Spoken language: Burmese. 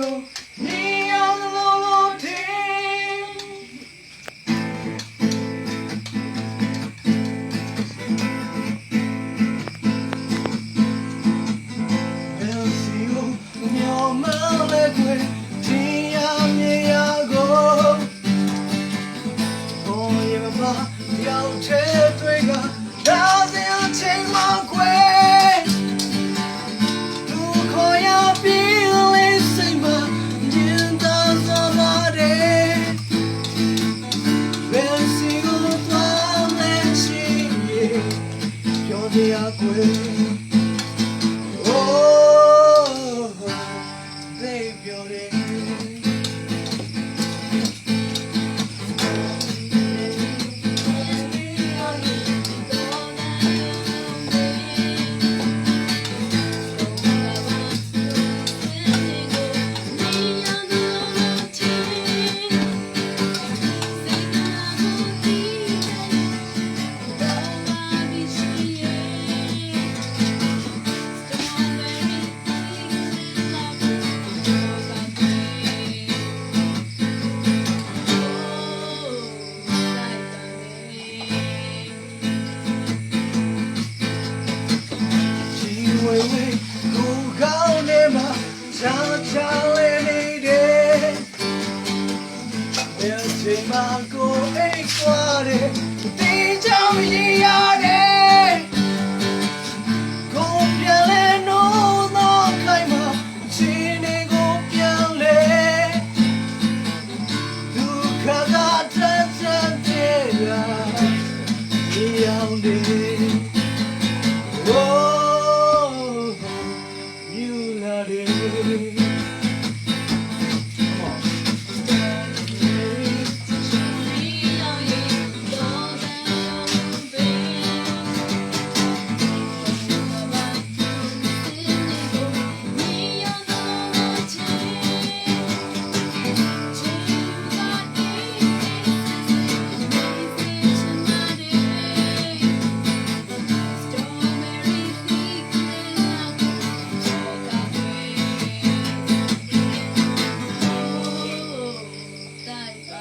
တော့ ပြောတ ယ်ချိန်မှကိုအိတ်ွားတယ်တင်းချောင်းရည်ရတယ်ကိုပြန်လဲနိုးတော့ခိုင်မှာချင်းနေကိုပြန်လဲဒုက္ခကတန်းတန်းတဲ့ရာဒီအောင်တယ်